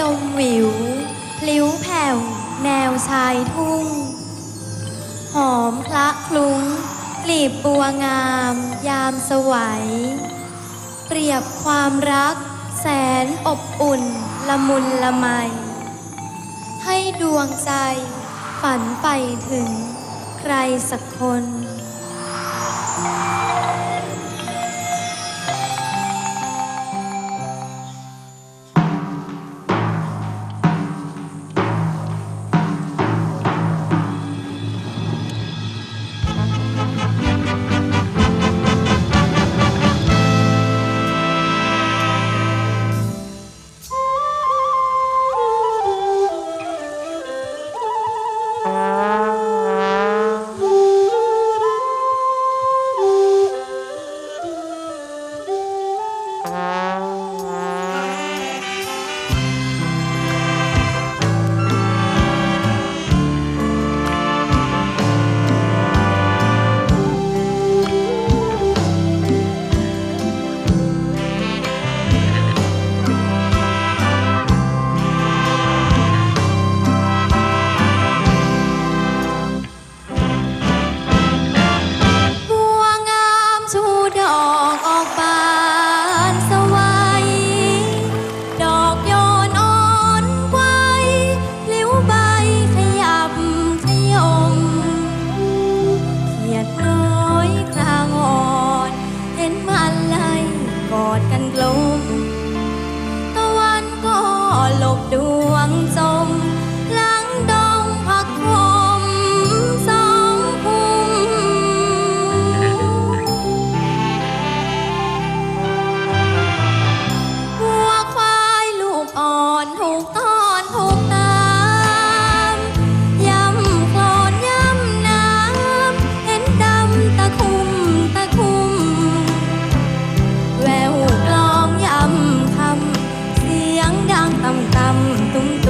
ลมหวิว พลิ้วแผ่ว แนวชายทุ่ง หอมพระคลุ้งกลีบบัวงาม ยามสวัย เปรียบความรัก แสนอบอุ่น ละมุนละไม ให้ดวงใจ ฝันไปถึงใครสักคน lòng tung